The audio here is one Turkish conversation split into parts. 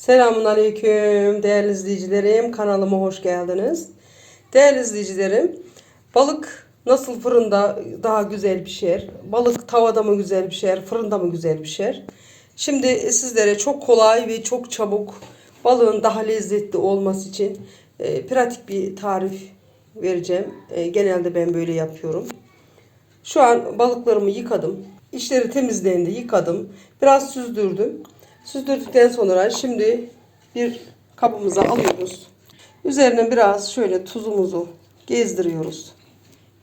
Selamun Aleyküm değerli izleyicilerim. Kanalıma hoş geldiniz. Değerli izleyicilerim, balık nasıl fırında daha güzel pişer? Balık tavada mı güzel pişer, fırında mı güzel pişer? Şimdi sizlere çok kolay ve çok çabuk balığın daha lezzetli olması için e, pratik bir tarif vereceğim. E, genelde ben böyle yapıyorum. Şu an balıklarımı yıkadım. İçleri temizlendi, yıkadım. Biraz süzdürdüm. Süzdürdükten sonra şimdi bir kabımıza alıyoruz. Üzerine biraz şöyle tuzumuzu gezdiriyoruz.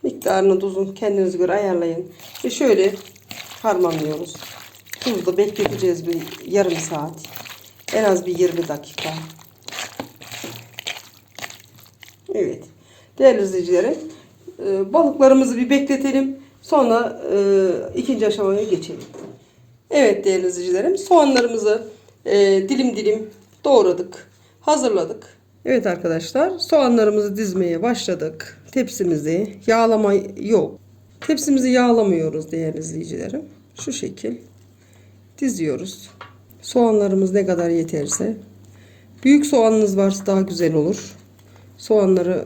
Miktarını tuzun kendinize göre ayarlayın. Ve şöyle harmanlıyoruz. Tuzda bekleteceğiz bir yarım saat. En az bir 20 dakika. Evet. Değerli izleyicilerim, e, balıklarımızı bir bekletelim. Sonra e, ikinci aşamaya geçelim. Evet değerli izleyicilerim, soğanlarımızı e, dilim dilim doğradık, hazırladık. Evet arkadaşlar, soğanlarımızı dizmeye başladık. Tepsimizi yağlama yok. Tepsimizi yağlamıyoruz değerli izleyicilerim. Şu şekil diziyoruz. Soğanlarımız ne kadar yeterse. Büyük soğanınız varsa daha güzel olur. Soğanları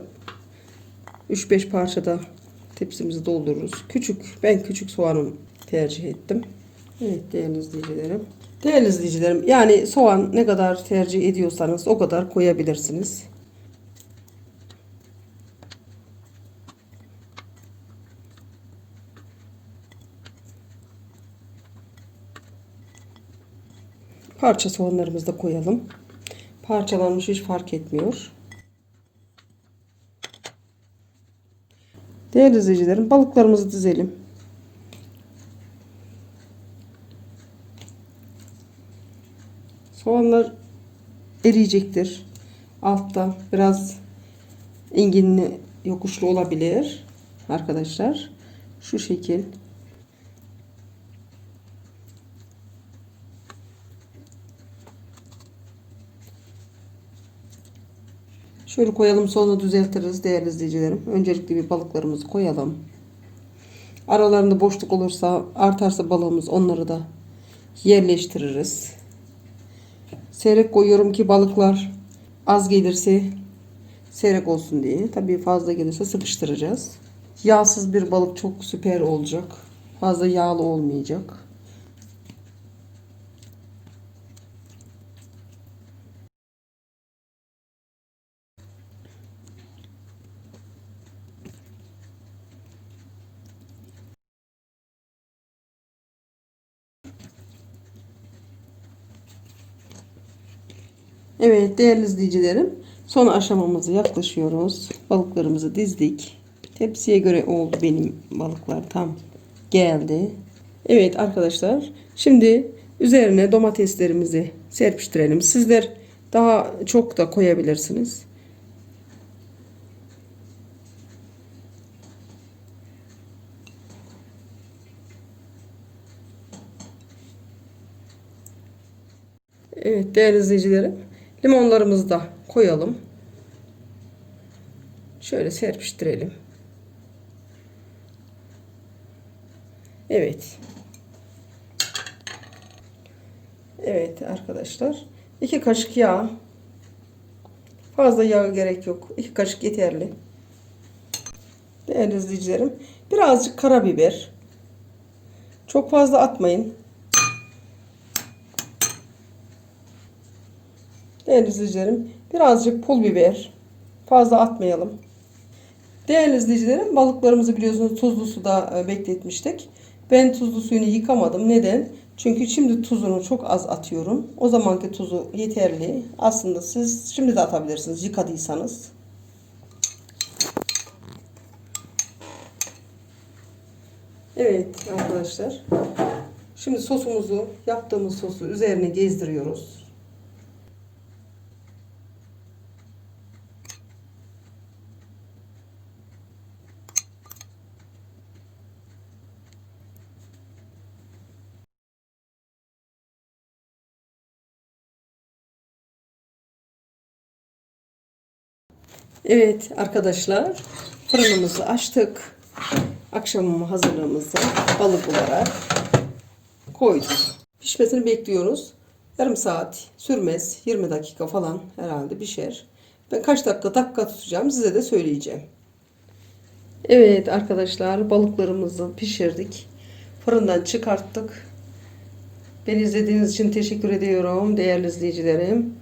3-5 parçada tepsimizi doldururuz. Küçük, ben küçük soğanım tercih ettim. Evet değerli izleyicilerim. Değerli izleyicilerim yani soğan ne kadar tercih ediyorsanız o kadar koyabilirsiniz. Parça soğanlarımızı da koyalım. Parçalanmış hiç fark etmiyor. Değerli izleyicilerim balıklarımızı dizelim. Soğanlar eriyecektir. Altta biraz enginli yokuşlu olabilir. Arkadaşlar şu şekil. Şöyle koyalım sonra düzeltiriz değerli izleyicilerim. Öncelikle bir balıklarımızı koyalım. Aralarında boşluk olursa artarsa balığımız onları da yerleştiririz. Seyrek koyuyorum ki balıklar az gelirse seyrek olsun diye. Tabii fazla gelirse sıkıştıracağız. Yağsız bir balık çok süper olacak. Fazla yağlı olmayacak. Evet değerli izleyicilerim son aşamamıza yaklaşıyoruz. Balıklarımızı dizdik. Tepsiye göre oldu benim balıklar tam geldi. Evet arkadaşlar şimdi üzerine domateslerimizi serpiştirelim. Sizler daha çok da koyabilirsiniz. Evet değerli izleyicilerim limonlarımızı da koyalım. Şöyle serpiştirelim. Evet. Evet arkadaşlar. 2 kaşık yağ. Fazla yağ gerek yok. 2 kaşık yeterli. Değerli izleyicilerim. Birazcık karabiber. Çok fazla atmayın. Değerli izleyicilerim birazcık pul biber fazla atmayalım. Değerli izleyicilerim balıklarımızı biliyorsunuz tuzlu suda e, bekletmiştik. Ben tuzlu suyunu yıkamadım. Neden? Çünkü şimdi tuzunu çok az atıyorum. O zamanki tuzu yeterli. Aslında siz şimdi de atabilirsiniz yıkadıysanız. Evet arkadaşlar. Şimdi sosumuzu yaptığımız sosu üzerine gezdiriyoruz. Evet arkadaşlar fırınımızı açtık. Akşam hazırlığımızı balık olarak koyduk. Pişmesini bekliyoruz. Yarım saat sürmez. 20 dakika falan herhalde pişer. Ben kaç dakika dakika tutacağım size de söyleyeceğim. Evet arkadaşlar balıklarımızı pişirdik. Fırından çıkarttık. Beni izlediğiniz için teşekkür ediyorum değerli izleyicilerim.